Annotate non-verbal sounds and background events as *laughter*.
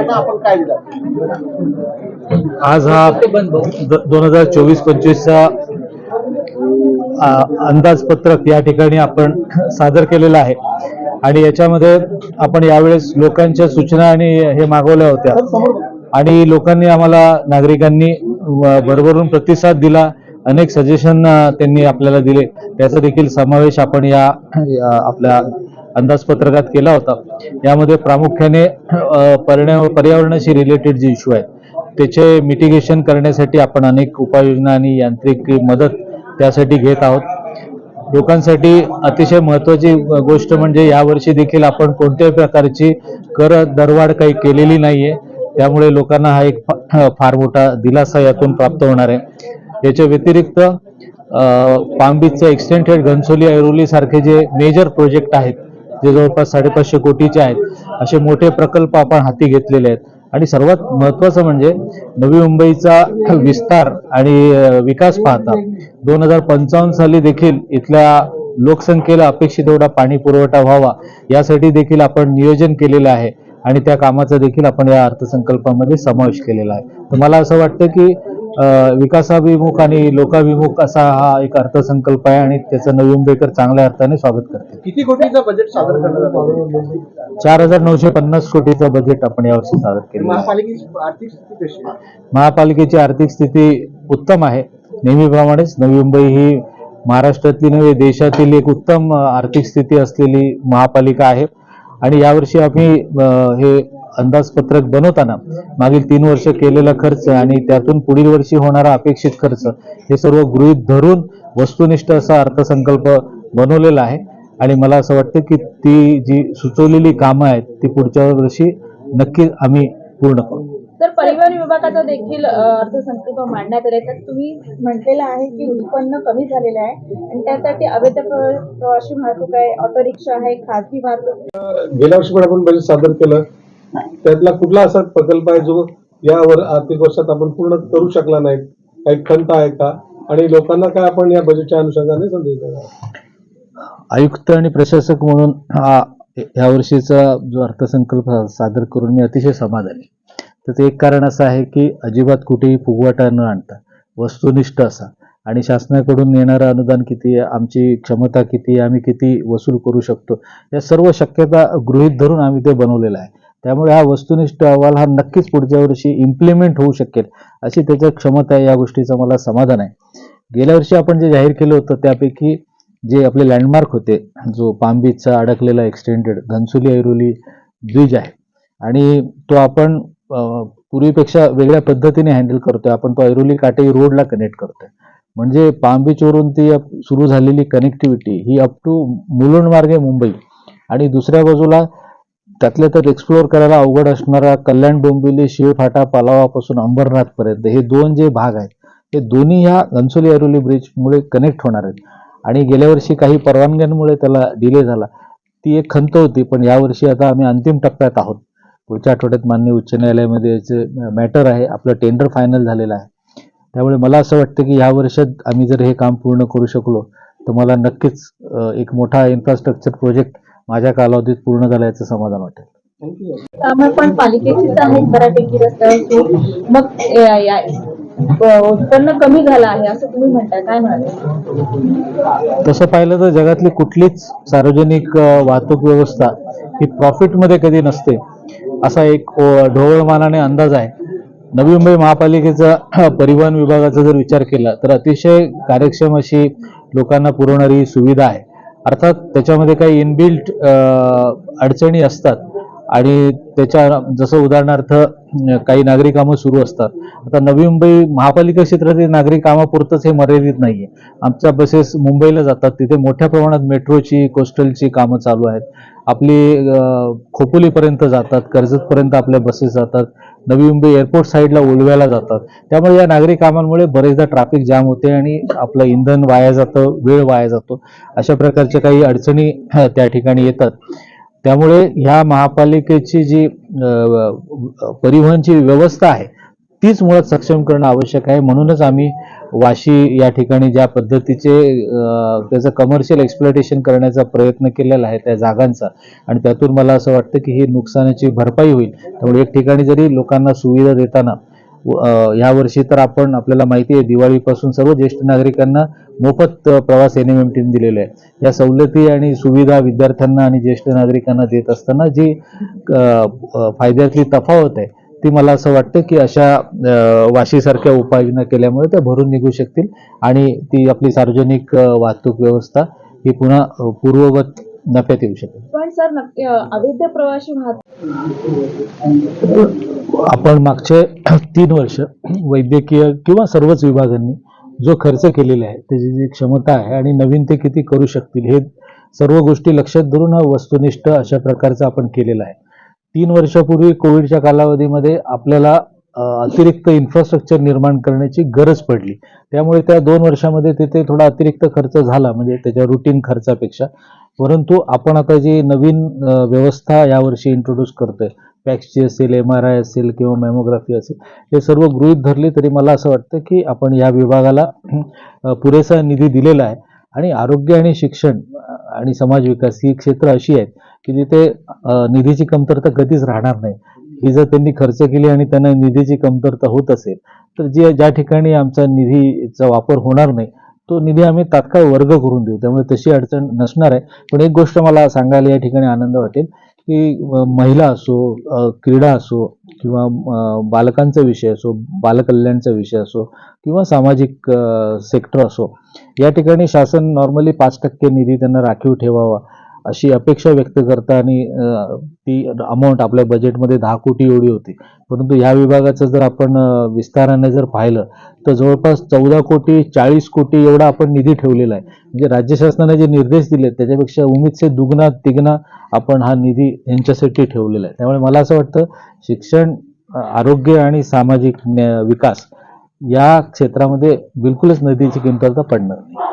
त्यांना आपण काय दिलं आज हा दोन हजार चोवीस पंचवीसचा अंदाजपत्रक या ठिकाणी आपण सादर केलेलं आहे. आणि याच्यामध्ये आपण यावेळेस लोकांच्या सूचना आणि हे मागवल्या होत्या. आणि लोकांनी आम्हाला नागरिकांनी भरभरून प्रतिसाद दिला. अनेक सजेशन त्यांनी आपल्याला दिले. त्याचा देखील समावेश आपण या आपल्या अंदाजपत्रकात केला होता. यामध्ये प्रामुख्याने अ, पर्यावरणाशी रिलेटेड जे इश्यू आहेत त्याचे मिटिगेशन करण्यासाठी आपण अनेक उपाययोजना आणि यांत्रिक मदत त्यासाठी घेत आहोत. लोकांसाठी अतिशय महत्वाची गोष्ट म्हणजे यावर्षी देखील आपण कोणत्याही प्रकारची कर दरवाढ काही केलेली नाहीये. त्यामुळे लोकांना हा एक फा- फार मोठा दिलासा यातून प्राप्त होणार आहे. याच्या व्यतिरिक्त पामबीचचं एक्सटेंटेड एक्सटेंडेड घनसोली ऐरोली सारखे जे मेजर प्रोजेक्ट आहेत जे जवळपास साडेपाचशे कोटीचे आहेत असे मोठे प्रकल्प आपण हाती घेतलेले आहेत. आणि सर्वात महत्वाचं म्हणजे नवी मुंबईचा विस्तार आणि विकास पाहता दोन हजार पंचावन्न साली देखील इथल्या लोकसंख्येला अपेक्षित एवढा पाणी पुरवठा व्हावा यासाठी देखील आपण नियोजन केलेलं आहे. आणि त्या कामाचा देखील आपण या अर्थसंकल्पामध्ये समावेश केलेला आहे. तर मला असं वाटतं की विकासाभिमुख आणि लोकाभिमुख असा हा एक अर्थसंकल्प आहे आणि त्याचं नवी मुंबईकर चांगल्या अर्थाने स्वागत करते किती कोटीचं बजेट सादर करण्यात आलं चार हजार नऊशे पन्नास कोटीचं बजेट आपण यावर्षी सादर केलं. महापालिकेची आर्थिक स्थिती कशी आहे? महापालिकेची आर्थिक स्थिती उत्तम आहे नेहमीप्रमाणेच नवी मुंबई ही महाराष्ट्रातली नव्हे देशातील एक उत्तम आर्थिक स्थिती असलेली महापालिका आहे आणि यावर्षी आम्ही हे अंदाजपत्रक बनवताना मागील तीन वर्ष केलेला खर्च आणि त्यातून पुढील वर्षी होणारा अपेक्षित खर्च हे सर्व गृहीत धरून वस्तुनिष्ठ असा अर्थसंकल्प बनवलेला आहे. आणि मला असं वाटतं की ती जी सुचवलेली कामं आहेत ती पुढच्या वर्षी नक्की आम्ही पूर्ण करू. तर परिवहन विभागाचा देखील अर्थसंकल्प मांडण्यात आले तर तुम्ही म्हटलेलं आहे की उत्पन्न कमी झालेलं आहे आणि त्यासाठी अवैध प्र- प्रवासी वाहतूक आहे ऑटो रिक्षा आहे खाजगी वाहतूक गेल्या वर्षी पण आपण बजेट सादर केलं. त्यातला कुठला असा प्रकल्प आहे जो यावर आर्थिक वर्षात आपण पूर्ण करू शकला नाही? काही खंत आहे का? आणि लोकांना काय आपण या बजेटच्या अनुषंगाने संदेश देणार आयुक्त आणि प्रशासक म्हणून हा वर्षीचा जो अर्थसंकल्प सादर करून मी अतिशय समाधानी त्याचं एक कारण असं आहे की अजिबात कुठेही फुगवटा न आणता वस्तुनिष्ठ असा आणि शासनाकडून येणारं अनुदान किती आहे आमची क्षमता किती आम्ही किती वसूल करू शकतो या सर्व शक्यता गृहीत धरून आम्ही ते बनवलेलं आहे. त्यामुळे हा वस्तुनिष्ठ अहवाल हा नक्कीच पुढच्या वर्षी इम्प्लिमेंट होऊ शकेल अशी त्याच्या क्षमता आहे या गोष्टीचं मला समाधान आहे. गेल्या वर्षी आपण जे जाहीर केलं होतं त्यापैकी जे आपले लँडमार्क होते जो पाम बीचचा अडकलेला एक्सटेंडेड घनसुली ऐरोली ब्रिज आहे. आणि तो आपण पूर्वीपेक्षा वेगळ्या पद्धतीने हँडल करतोय. आपण तो ऐरोली काटेरी रोडला कनेक्ट करतोय. म्हणजे पाम बीचवरून ती अप- सुरू झालेली कनेक्टिव्हिटी ही अप टू मुलुंड मार्गे मुंबई आणि दुसऱ्या बाजूला त्यातल्या तर एक्सप्लोअर करायला अवघड असणारा कल्याण डोंबिवली शिळफाटा पालावापासून अंबरनाथपर्यंत हे दोन जे भाग आहेत हे दोन्ही ह्या घनसोली ऐरोली ब्रिजमुळे कनेक्ट होणार आहेत. आणि गेल्या वर्षी काही परवानग्यांमुळे त्याला डिले झाला. ती एक खंत होती पण यावर्षी आता आम्ही अंतिम टप्प्यात आहोत. पुढच्या आठवड्यात मान्य उच्च न्यायालयामध्ये याचे मॅटर आहे आपलं टेंडर फायनल झालेलं आहे. त्यामुळे मला असं वाटतं की या वर्षात आम्ही जर हे काम पूर्ण करू शकलो तर मला नक्कीच एक मोठा इन्फ्रास्ट्रक्चर प्रोजेक्ट माझ्या कालावधीत पूर्ण झाला याचं समाधान वाटेल. पण पालिकेचीच आहेत बऱ्यापैकी मग या- उत्पन्न कमी झालं आहे असं तुम्ही म्हणताय. काय म्हणाले? तसं पाहिलं तर जगातली कुठलीच सार्वजनिक अ, वाहतूक व्यवस्था ही प्रॉफिटमध्ये कधी नसते असा एक अ, ढोबळमानाने अंदाज आहे. नवी मुंबई महापालिकेचा परिवहन विभागाचा जर विचार केला तर अतिशय कार्यक्षम अशी लोकांना पुरवणारी सुविधा आहे. अर्थात त्याच्यामध्ये काही इनबिल्ट अडचणी असतात. आणि त्याच्या जसं उदाहरणार्थ काही नागरी कामं सुरू असतात. आता नवी मुंबई महापालिका क्षेत्रातील नागरी कामापुरतंच हे मर्यादित नाहीये. आमच्या बसेस मुंबईला जातात. तिथे मोठ्या प्रमाणात मेट्रोची कोस्टलची कामं चालू आहेत. आपली खोपोलीपर्यंत जातात कर्जतपर्यंत आपल्या बसेस जातात नवी मुंबई एअरपोर्ट साईडला उलव्याला जातात. त्यामुळे या नागरी कामांमुळे बरेचदा ट्रॅफिक जाम होते आणि आपलं इंधन वाया जातं वेळ वाया जातो. अशा प्रकारच्या काही अडचणी त्या ठिकाणी येतात. त्यामुळे ह्या महापालिकेची जी परिवहनची व्यवस्था आहे तीच मुळात सक्षम करणं आवश्यक आहे. म्हणूनच आम्ही वाशी या ठिकाणी ज्या पद्धतीचे त्याचं कमर्शियल एक्सप्लोटेशन करण्याचा प्रयत्न केलेला आहे त्या जागांचा. आणि त्यातून मला असं वाटतं की ही नुकसानाची भरपाई होईल. त्यामुळे एक ठिकाणी जरी लोकांना सुविधा देताना अं, यावर्षी तर आपण आपल्याला माहिती आहे दिवाळीपासून सर्व ज्येष्ठ नागरिकांना मोफत प्रवास एन एम एम टीने दिलेले आहे. या सवलती आणि सुविधा विद्यार्थ्यांना आणि ज्येष्ठ नागरिकांना देत असताना जी फायद्यातली तफावत आहे ती मला असं वाटतं की अशा वाशीसारख्या उपाययोजना केल्यामुळे त्या भरून निघू शकतील आणि ती आपली सार्वजनिक वाहतूक व्यवस्था ही पुन्हा पूर्ववत नफ्यात येऊ शकेल. पण सर नक्की अवैध प्रवासी वाहतूक आपण मागचे *clears throat* तीन वर्ष वैद्यकीय किंवा सर्वच विभागांनी जो खर्च केलेला आहे त्याची जी क्षमता आहे आणि नवीन ते किती करू शकतील हे सर्व गोष्टी लक्षात धरून हा वस्तुनिष्ठ अशा प्रकारचं आपण केलेलं आहे. तीन वर्षापूर्वी कोविडच्या कालावधीमध्ये आपल्याला अतिरिक्त इन्फ्रास्ट्रक्चर निर्माण करण्याची गरज पडली. त्यामुळे त्या दोन वर्षामध्ये तिथे थोडा अतिरिक्त खर्च झाला म्हणजे त्याच्या रुटीन खर्चापेक्षा. परंतु आपण आता जी नवीन व्यवस्था यावर्षी इंट्रोड्यूस करतोय पॅक्सची असेल एम आर आय असेल किंवा मॅमोग्राफी असेल हे सर्व गृहित धरली तरी मला असं वाटतं की आपण या विभागाला पुरेसा निधी दिलेला आहे. आणि आरोग्य आणि शिक्षण आणि समाज विकास ही क्षेत्र अशी आहेत की जिथे निधीची कमतरता कधीच राहणार नाही. ही जर त्यांनी खर्च केली आणि त्यांना निधीची कमतरता होत असेल तर जे ज्या ठिकाणी आमचा निधीचा वापर होणार नाही तो निधी आम्ही तात्काळ वर्ग करून देऊ. त्यामुळे तशी अडचण नसणार आहे. पण एक गोष्ट मला सांगायला या ठिकाणी आनंद वाटेल की महिला असो क्रीडा असो किंवा बालकांचा विषय असो बालकल्याणचा विषय असो किंवा सामाजिक सेक्टर असो या ठिकाणी शासन नॉर्मली पाच टक्के निधी त्यांना राखीव ठेवावा. अशी अपेक्षा व्यक्त करताना ती अमाऊंट आपल्या बजेटमध्ये दहा कोटी एवढी होती. परंतु ह्या विभागाचं जर आपण विस्ताराने जर पाहिलं तर जवळपास चौदा कोटी चाळीस कोटी एवढा आपण निधी ठेवलेला आहे. म्हणजे राज्य शासनाने जे निर्देश दिले त्याच्यापेक्षा उमेदचे दुगना तिगना आपण हा निधी यांच्यासाठी ठेवलेला आहे. त्यामुळे मला असं वाटतं शिक्षण आरोग्य आणि सामाजिक न्या- विकास या क्षेत्रामध्ये बिलकुलच निधीची कमतरता पडणार नाही.